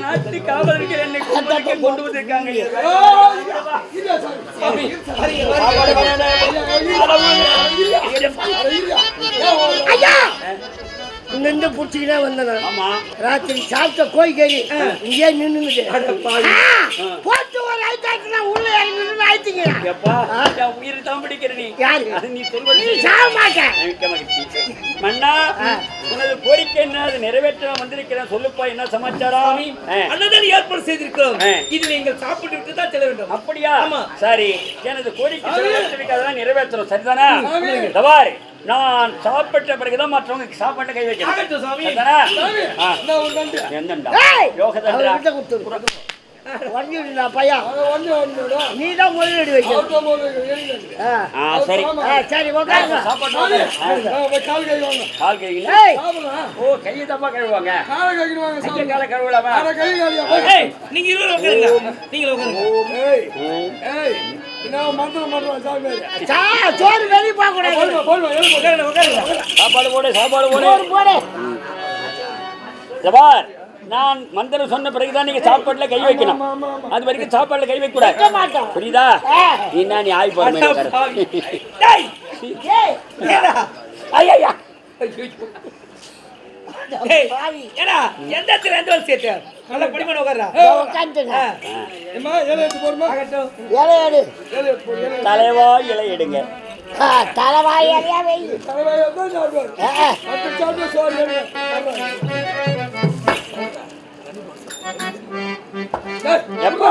நாட்டு காவலர்கள் என்னை கொண்டு வந்திருக்காங்க நின்று புடிச்சுக்கிட்டே வந்தேன் ஆமா. ராத்திரி சாப்பிட்ட கோழிக்கறி இங்கே நின்னுது அடப்பாவி. போட்டு ஒரு ஐட்டாக்கு நான் உள்ள இறங்கி நின்று ஆயிட்டீங்க எப்பா என் உயிரை தான் பிடிக்கிற நீ. யாரு? அது நீ சொல்வது நீ சாக மாட்டேன் மிக்க மகிழ்ச்சி. மன்னா உனது கோரிக்கை என்ன? அது நிறைவேற்ற வந்திருக்கிறேன். சொல்லுப்பா என்ன சமாச்சாரம்? ஏற்பாடு செய்திருக்கிறோம். இது நீங்கள் சாப்பிட்டு விட்டு தான் செல்ல வேண்டும். அப்படியா. சரி. எனது கோரிக்கை அதெல்லாம் நிறைவேற்றணும். சரிதானா? தவாரி நான் சாப்பிட்ட பிறகுதான் மற்றவங்க சாப்பாட்டை கை நண்டு. என்னண்டா! யோகதண்டா வண்டிடா பையா. நீ தான் முதலீடு. ஆ. சரி. உட்காருங்க கால். ஓ கையை தப்பா காலை கழுவலாமா? நீங்க இருவர் உட்காருங்க நீங்க உட்காருங்க சோறு வெளியே போக கூடாது. சாப்பாடு போடு சாப்பாடு போடு. போடு. ஜபார் நான் மந்திரம் சொன்ன பிறகுதான் நீங்க சாப்பாட்டுல கை வைக்கணும். அது வரைக்கும் சாப்பாடுல கை வைக்க கூடாது. புரியுதா. என்ன நீ ஆய். தலைவா இலை எடுங்க. ஆ, தலைவாய் தலைவாயை எப்பா?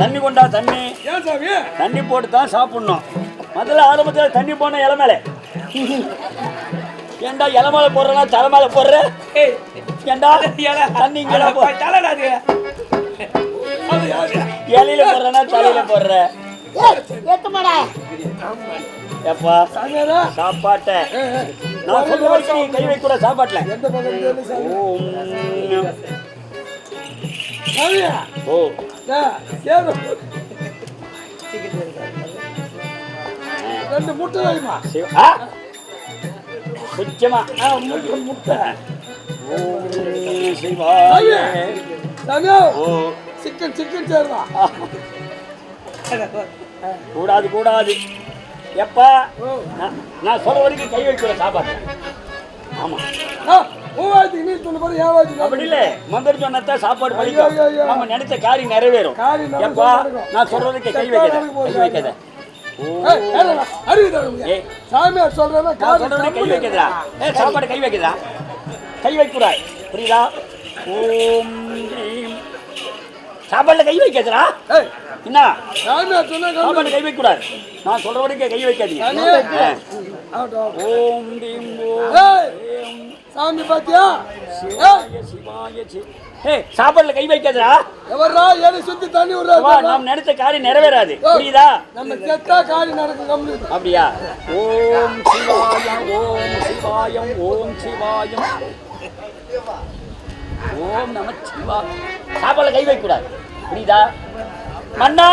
தண்ணி கொண்டா தண்ணி. ஏன் சாமி? தண்ணி போட்டு தான் சாப்பிடணும். முதல்ல ஆரம்பத்தில் தண்ணி போன இலை மேலே. ஏண்டா இலை மேலே போடுறனா தலை மேலே போடுற? ஏண்டா தண்ணி இங்கே? இலையில போடுறனா தலையில போடுற. எப்பா? சாப்பாட்டை. நான் சொல்ற வரைக்கும் கை வைக்க கூட சாப்பாட்டுல ஓ. ரெண்டு முட்டை ஆ? சுச்சமா முட்டை. சிக்கன் சிக்கன் சேருவா கூடாது கூடாது. எப்பா? நான் சொல்ற வரைக்கும் கை வைக்கிற சாப்பாடு. ஆமா. மூவாயிரத்துக்கு நீ சொன்ன பாரு ஏவாயிரத்துக்கு அப்படி இல்ல. மந்திர சொன்னதான் சாப்பாடு ஐயோ. நம்ம நினைச்ச காரியம் நிறைவேறும். எப்பா. நான் சொல்ற வரைக்கும் கை வைக்காத. கை வைக்காத. சாமியார் சொல்றேன் கை வைக்கிறதா ஏ சாப்பாடு கை வைக்கிறதா கை வைக்கூடாது. புரியுதா? ஓம். சாப்பாடுல கை வைக்கிறதா என்ன? சாப்பாடு கை வைக்கூடாது நான் சொல்ற வரைக்கும் கை வைக்காதீங்க. ஓம். ஹ்ரீம். சாமி பாத்தியா? சிவாய சிவாய சி சாப்பாடுல கை வைக்காதடா. எவரா ஏழை சுத்தி தண்ணி வா விடுறாரு நாம் நினைச்ச காரியம் நிறைவேறாது. புரியுதா? நம்ம செத்தா காரி நடக்கும் அப்படியா? ஓம் சிவாயம் ஓம் சிவாயம் ஓம் சிவாயம். ஓம் நம சிவா சாப்பாடுல கை வைக்கூடாது புரியுதா? மன்னா!